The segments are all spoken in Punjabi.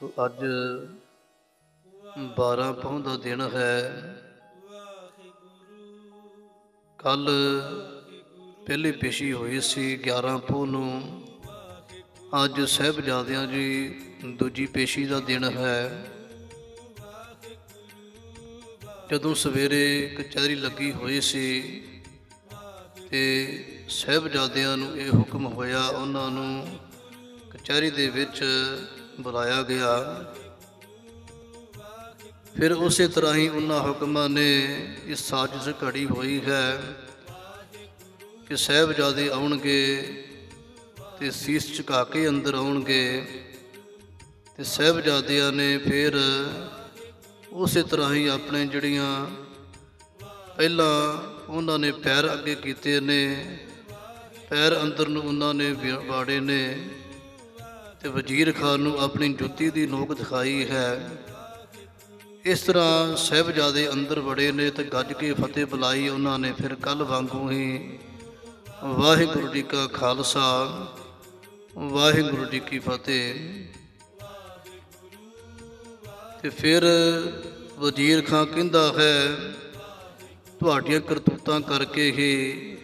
ਸੋ ਅੱਜ 12 ਪਹੁੰ ਦਾ ਦਿਨ ਹੈ। ਕੱਲ ਪਹਿਲੀ ਪੇਸ਼ੀ ਹੋਈ ਸੀ 11 ਪੋਹ ਨੂੰ। ਅੱਜ ਸਹਿਬਜ਼ਾਦਿਆਂ ਜੀ ਦੂਜੀ ਪੇਸ਼ੀ ਦਾ ਦਿਨ ਹੈ। ਜਦੋਂ ਸਵੇਰੇ ਕਚਹਿਰੀ ਲੱਗੀ ਹੋਈ ਸੀ ਤੇ ਸਹਿਬਜ਼ਾਦਿਆਂ ਨੂੰ ਇਹ ਹੁਕਮ ਹੋਇਆ, ਉਹਨਾਂ ਨੂੰ ਕਚਹਿਰੀ ਦੇ ਵਿੱਚ ਬੁਲਾਇਆ ਗਿਆ। ਫਿਰ ਉਸੇ ਤਰ੍ਹਾਂ ਹੀ ਉਹਨਾਂ ਹੁਕਮਾਂ ਨੇ ਇਸ ਸਾਜ਼ਿਸ਼ ਘੜੀ ਹੋਈ ਹੈ ਕਿ ਸਹਿਬਜ਼ਾਦੇ ਆਉਣਗੇ ਤੇ ਸੀਸ ਝੁਕਾ ਕੇ ਅੰਦਰ ਆਉਣਗੇ ਤੇ ਸਹਿਬਜ਼ਾਦਿਆਂ ਨੇ ਫਿਰ ਉਸੇ ਤਰ੍ਹਾਂ ਹੀ ਆਪਣੇ ਜਿਹੜੀਆਂ ਪਹਿਲਾਂ ਉਹਨਾਂ ਨੇ ਪੈਰ ਅੱਗੇ ਕੀਤੇ ਨੇ, ਪੈਰ ਅੰਦਰ ਨੂੰ ਉਹਨਾਂ ਨੇ ਵਿ- ਵਾੜੇ ਨੇ ਤੇ ਵਜ਼ੀਰ ਖਾਨ ਨੂੰ ਆਪਣੀ ਜੁੱਤੀ ਦੀ ਨੋਕ ਦਿਖਾਈ ਹੈ। ਇਸ ਤਰ੍ਹਾਂ ਸਹਿਬਜ਼ਾਦੇ ਅੰਦਰ ਵੜੇ ਨੇ ਤੇ ਗੱਜ ਕੇ ਫਤਿਹ ਬੁਲਾਈ ਉਹਨਾਂ ਨੇ, ਫਿਰ ਕੱਲ ਵਾਂਗੂ ਹੀ ਵਾਹਿਗੁਰੂ ਜੀ ਕਾ ਖਾਲਸਾ, ਵਾਹਿਗੁਰੂ ਜੀ ਕੀ ਫਤਿਹ। ਤੇ ਫਿਰ ਵਜ਼ੀਰ ਖਾਂ ਕਹਿੰਦਾ ਹੈ, ਤੁਹਾਡੀਆਂ ਕਰਤੂਤਾਂ ਕਰਕੇ ਹੀ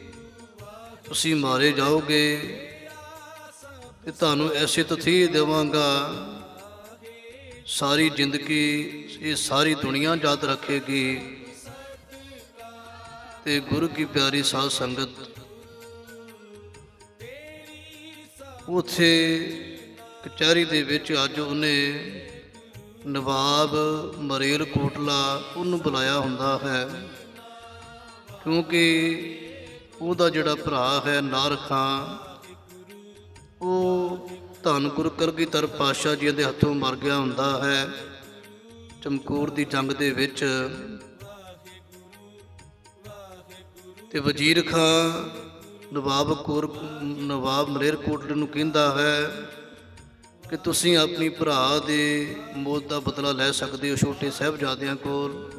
ਤੁਸੀਂ ਮਾਰੇ ਜਾਓਗੇ। ਤੇ ਤੁਹਾਨੂੰ ਐਸੀ ਤਥੀ ਦੇਵਾਂਗਾ, ਸਾਰੀ ਜ਼ਿੰਦਗੀ ਇਹ ਸਾਰੀ ਦੁਨੀਆ ਯਾਦ ਰੱਖੇਗੀ ਤੇ ਗੁਰੂ ਕੀ ਪਿਆਰੀ ਸਾਧ ਸੰਗਤ, ਉਥੇ ਕਚਹਿਰੀ ਦੇ ਵਿੱਚ ਅੱਜ ਉਹਨੇ ਨਵਾਬ ਮਰੇਲ ਕੋਟਲਾ ਉਹਨੂੰ ਬੁਲਾਇਆ ਹੁੰਦਾ ਹੈ, ਕਿਉਂਕਿ ਉਹਦਾ ਜਿਹੜਾ ਭਰਾ ਹੈ ਨਾਰ ਖਾਂ ਉਹ ਧੰਨ ਗੁਰੂ ਕਰਗੀਧਰ ਪਾਤਸ਼ਾਹ ਜੀ ਦੇ ਹੱਥੋਂ ਮਰ ਗਿਆ ਹੁੰਦਾ ਹੈ। ਚਮਕੌਰ ਦੀ ਜੰਗ ਦੇ ਵਿੱਚ ਤੇ ਵਜ਼ੀਰ ਖਾਂ ਨਵਾਬ ਕੋਰ ਨਵਾਬ ਮਲੇਰਕੋਟਲੇ ਨੂੰ ਕਹਿੰਦਾ ਹੈ ਕਿ ਤੁਸੀਂ ਆਪਣੀ ਭਰਾ ਦੇ ਮੌਤ ਦਾ ਬਦਲਾ ਲੈ ਸਕਦੇ ਹੋ ਛੋਟੇ ਸਾਹਿਬਜ਼ਾਦਿਆਂ ਕੋਲ।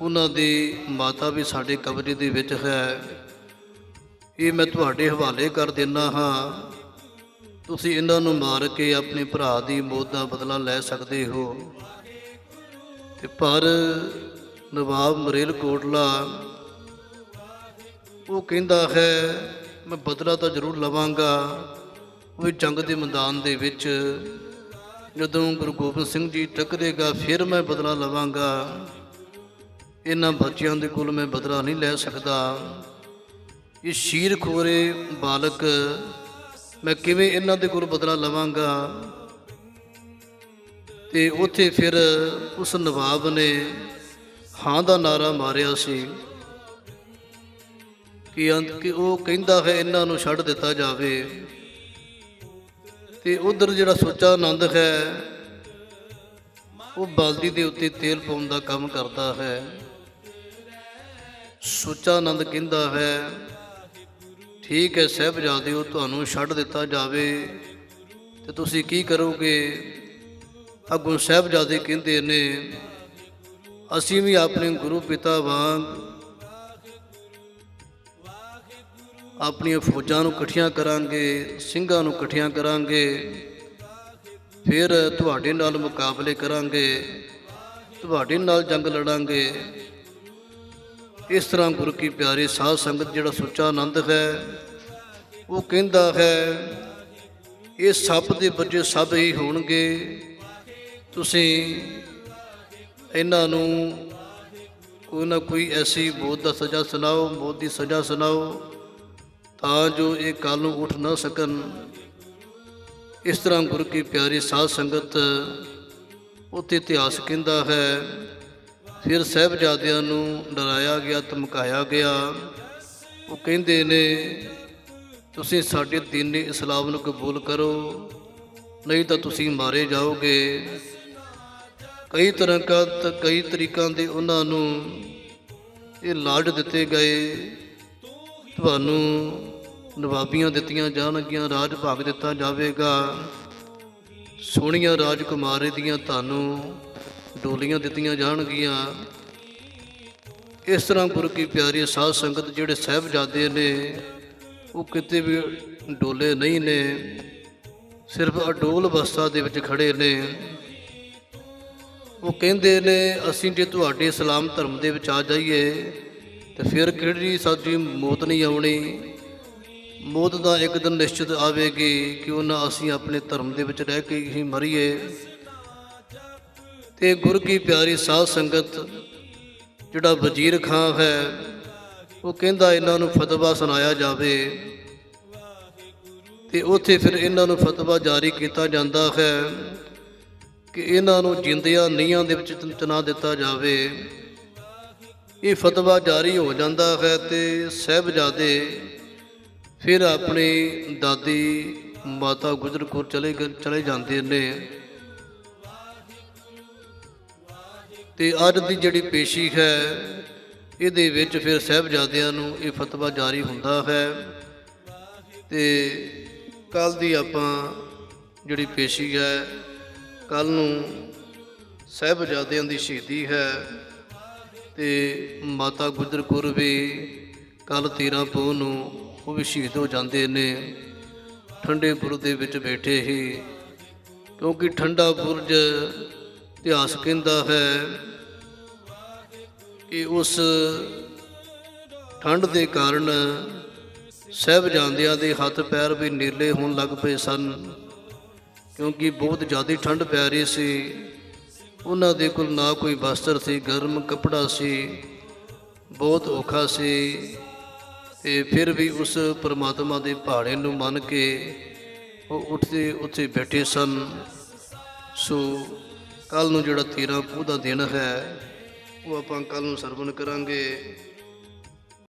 ਉਹਨਾਂ ਦੀ ਮਾਤਾ ਵੀ ਸਾਡੇ ਕਬਜ਼ੇ ਦੇ ਵਿੱਚ ਹੈ। ਇਹ ਮੈਂ ਤੁਹਾਡੇ ਹਵਾਲੇ ਕਰ ਦਿੰਦਾ ਹਾਂ। ਤੁਸੀਂ ਇਹਨਾਂ ਨੂੰ ਮਾਰ ਕੇ ਆਪਣੇ ਭਰਾ ਦੀ ਮੌਤ ਦਾ ਬਦਲਾ ਲੈ ਸਕਦੇ ਹੋ। ਤੇ ਪਰ ਨਵਾਬ ਮਰੇਲ ਕੋਟਲਾ, ਉਹ ਕਹਿੰਦਾ ਹੈ, ਮੈਂ ਬਦਲਾ ਤਾਂ ਜ਼ਰੂਰ ਲਵਾਂਗਾ। ਉਹ ਜੰਗ ਦੇ ਮੈਦਾਨ ਦੇ ਵਿੱਚ ਜਦੋਂ ਗੁਰੂ ਗੋਬਿੰਦ ਸਿੰਘ ਜੀ ਟਕਰੇਗਾ, ਫਿਰ ਮੈਂ ਬਦਲਾ ਲਵਾਂਗਾ। ਇਹਨਾਂ ਬੱਚਿਆਂ ਦੇ ਕੋਲ ਮੈਂ ਬਦਲਾ ਨਹੀਂ ਲੈ ਸਕਦਾ। ਇਹ ਸ਼ੀਰ ਖੋਰੇ ਬਾਲਕ, ਮੈਂ ਕਿਵੇਂ ਇਹਨਾਂ ਦੇ ਕੋਲ ਬਦਲਾ ਲਵਾਂਗਾ? ਤੇ ਉੱਥੇ ਫਿਰ ਉਸ ਨਵਾਬ ਨੇ ਹਾਂ ਦਾ ਨਾਰਾ ਮਾਰਿਆ ਸੀ ਕਿ ਅੰਤ ਕਿ ਉਹ ਕਹਿੰਦਾ ਹੈ, ਇਹਨਾਂ ਨੂੰ ਛੱਡ ਦਿੱਤਾ ਜਾਵੇ। ਤੇ ਉਧਰ ਜਿਹੜਾ ਸੁੱਚਾ ਆਨੰਦ ਹੈ, ਉਹ ਬਾਲਦੀ ਦੇ ਉੱਤੇ ਤੇਲ ਪਾਉਣ ਦਾ ਕੰਮ ਕਰਦਾ ਹੈ। ਸੁੱਚਾ ਆਨੰਦ ਕਹਿੰਦਾ ਹੈ ਠੀਕ ਹੈ ਸਹਿਬਜ਼ਾਦਿਓ ਤੁਹਾਨੂੰ ਛੱਡ ਦਿੱਤਾ ਜਾਵੇ। ਤੇ ਤੁਸੀਂ ਕੀ ਕਰੋਗੇ? ਅੱਗੋਂ ਸਹਿਬਜ਼ਾਦੇ ਕਹਿੰਦੇ ਨੇ, ਅਸੀਂ ਵੀ ਆਪਣੇ ਗੁਰੂ ਪਿਤਾ ਵਾਂਗ ਆਪਣੀਆਂ ਫੌਜਾਂ ਨੂੰ ਇਕੱਠੀਆਂ ਕਰਾਂਗੇ, ਸਿੰਘਾਂ ਨੂੰ ਇਕੱਠੀਆਂ ਕਰਾਂਗੇ, ਫਿਰ ਤੁਹਾਡੇ ਨਾਲ ਮੁਕਾਬਲੇ ਕਰਾਂਗੇ, ਤੁਹਾਡੇ ਨਾਲ ਜੰਗ ਲੜਾਂਗੇ ਇਸ ਤਰ੍ਹਾਂ ਗੁਰੂ ਕੀ ਪਿਆਰੀ ਸਾਧ ਸੰਗਤ ਜਿਹੜਾ ਸੁੱਚਾ ਆਨੰਦ ਹੈ, ਉਹ ਕਹਿੰਦਾ ਹੈ, ਇਹ ਸੱਪ ਦੇ ਬੱਚੇ ਸਭ ਹੀ ਹੋਣਗੇ। ਤੁਸੀਂ ਇਹਨਾਂ ਨੂੰ ਕੋਈ ਨਾ ਕੋਈ ਐਸੀ ਮੌਤ ਦਾ ਸਜ਼ਾ ਸੁਣਾਓ, ਮੌਤ ਦੀ ਸਜ਼ਾ ਸੁਣਾਓ, ਤਾਂ ਜੋ ਇਹ ਕੱਲ ਨੂੰ ਉੱਠ ਨਾ ਸਕਣ। ਇਸ ਤਰ੍ਹਾਂ ਗੁਰੂ ਕੀ ਪਿਆਰੀ ਸਾਧ ਸੰਗਤ ਉੱਥੇ ਇਤਿਹਾਸ ਕਹਿੰਦਾ ਹੈ ਫਿਰ ਸਹਿਬਜ਼ਾਦਿਆਂ ਨੂੰ ਡਰਾਇਆ ਗਿਆ, ਧਮਕਾਇਆ ਗਿਆ। ਉਹ ਕਹਿੰਦੇ ਨੇ, ਤੁਸੀਂ ਸਾਡੇ ਦੀਨ ਇਸਲਾਮ ਨੂੰ ਕਬੂਲ ਕਰੋ, ਨਹੀਂ ਤਾਂ ਤੁਸੀਂ ਮਾਰੇ ਜਾਓਗੇ। ਕਈ ਤਰ੍ਹਾਂ ਕਾ ਕਈ ਤਰੀਕਾਂ ਦੇ ਉਹਨਾਂ ਨੂੰ ਇਹ ਲਾਡ ਦਿੱਤੇ ਗਏ। ਤੁਹਾਨੂੰ ਨਵਾਬੀਆਂ ਦਿੱਤੀਆਂ ਜਾਣਗੀਆਂ, ਰਾਜ ਭਾਗ ਦਿੱਤਾ ਜਾਵੇਗਾ। ਸੋਹਣੀਆਂ ਰਾਜਕੁਮਾਰੀ ਦੀਆਂ ਤੁਹਾਨੂੰ ਡੋਲੀਆਂ ਦਿੱਤੀਆਂ ਜਾਣਗੀਆਂ। ਇਸ ਤਰ੍ਹਾਂ ਗੁਰੂ ਕੀ ਪਿਆਰੀ ਸਾਧ ਸੰਗਤ ਜਿਹੜੇ ਸਹਿਬਜ਼ਾਦੇ ਨੇ, ਉਹ ਕਿਤੇ ਵੀ ਡੋਲੇ ਨਹੀਂ ਨੇ। ਸਿਰਫ ਅਡੋਲ ਅਵਸਥਾ ਦੇ ਵਿੱਚ ਖੜੇ ਨੇ। ਉਹ ਕਹਿੰਦੇ ਨੇ, ਅਸੀਂ ਜੇ ਤੁਹਾਡੇ ਇਸਲਾਮ ਧਰਮ ਦੇ ਵਿੱਚ ਆ ਜਾਈਏ, ਤੇ ਫਿਰ ਕਿਹੜੀ ਸਾਡੀ ਮੌਤ ਨਹੀਂ ਆਉਣੀ? ਮੌਤ ਦਾ ਇੱਕ ਦਿਨ ਨਿਸ਼ਚਿਤ ਆਵੇਗੀ ਕਿ ਉਹਨਾਂ ਅਸੀਂ ਆਪਣੇ ਧਰਮ ਦੇ ਵਿੱਚ ਰਹਿ ਕੇ ਹੀ ਮਰੀਏ। ਤੇ ਗੁਰ ਕੀ ਪਿਆਰੀ ਸਾਧ ਸੰਗਤ, ਜਿਹੜਾ ਵਜ਼ੀਰ ਖਾਂ ਹੈ, ਉਹ ਕਹਿੰਦਾ ਇਹਨਾਂ ਨੂੰ ਫਤਵਾ ਸੁਣਾਇਆ ਜਾਵੇ। ਤੇ ਉੱਥੇ ਫਿਰ ਇਹਨਾਂ ਨੂੰ ਫਤਵਾ ਜਾਰੀ ਕੀਤਾ ਜਾਂਦਾ ਹੈ ਕਿ ਇਹਨਾਂ ਨੂੰ ਜਿੰਦਿਆਂ ਨੀਹਾਂ ਦੇ ਵਿੱਚ ਚਨਾ ਦਿੱਤਾ ਜਾਵੇ। ਇਹ ਫਤਵਾ ਜਾਰੀ ਹੋ ਜਾਂਦਾ ਹੈ ਤੇ ਸਹਿਬਜ਼ਾਦੇ ਫਿਰ ਆਪਣੀ ਦਾਦੀ ਮਾਤਾ ਗੁਜਰ ਕੌਰ ਚਲੇ ਗਏ- ਚਲੇ ਜਾਂਦੇ ਨੇ। ਤੇ ਅੱਜ ਦੀ ਜਿਹੜੀ ਪੇਸ਼ੀ ਹੈ, ਇਹਦੇ ਵਿੱਚ ਫਿਰ ਸਹਿਬਜ਼ਾਦਿਆਂ ਨੂੰ ਇਹ ਫਤਵਾ ਜਾਰੀ ਹੁੰਦਾ ਹੈ। ਤੇ ਕੱਲ ਦੀ ਆਪਾਂ ਜਿਹੜੀ ਪੇਸ਼ੀ ਹੈ ਕੱਲ ਨੂੰ ਸਹਿਬਜ਼ਾਦਿਆਂ ਦੀ ਸ਼ਹੀਦੀ ਹੈ ਤੇ ਮਾਤਾ ਗੁਜਰ ਕੌਰ ਵੀ ਕੱਲ 13 ਪੋਹ ਨੂੰ ਉਹ ਵੀ ਸ਼ਹੀਦ ਹੋ ਜਾਂਦੇ ਨੇ। ਠੰਡੇ ਬੁਰਜ ਦੇ ਵਿੱਚ ਬੈਠੇ ਹੀ, ਕਿਉਂਕਿ ਠੰਡਾ ਬੁਰਜ ਇਤਿਹਾਸ ਕਹਿੰਦਾ ਹੈ ਕਿ ਉਸ ਠੰਡ ਦੇ ਕਾਰਨ ਸਹਿਬਜ਼ਾਦਿਆਂ ਦੇ ਹੱਥ ਪੈਰ ਵੀ ਨੀਲੇ ਹੋਣ ਲੱਗ ਪਏ ਸਨ, ਕਿਉਂਕਿ ਬਹੁਤ ਜ਼ਿਆਦਾ ਠੰਡ ਪੈ ਰਹੀ ਸੀ। ਉਹਨਾਂ ਦੇ ਕੋਲ ਨਾ ਕੋਈ ਵਸਤਰ ਸੀ, ਗਰਮ ਕੱਪੜਾ ਸੀ, ਬਹੁਤ ਔਖਾ ਸੀ। ਤੇ ਫਿਰ ਵੀ ਉਸ ਪ੍ਰਮਾਤਮਾ ਦੇ ਪਹਾੜੇ ਨੂੰ ਮੰਨ ਕੇ ਉਹ ਉੱਠਦੇ ਉੱਥੇ ਬੈਠੇ ਸਨ। ਸੋ ਕੱਲ ਨੂੰ ਜਿਹੜਾ 13 ਪੂਹ ਦਾ ਦਿਨ ਹੈ ਉਹ ਆਪਾਂ ਕੱਲ ਨੂੰ ਸਰਵਣ ਕਰਾਂਗੇ।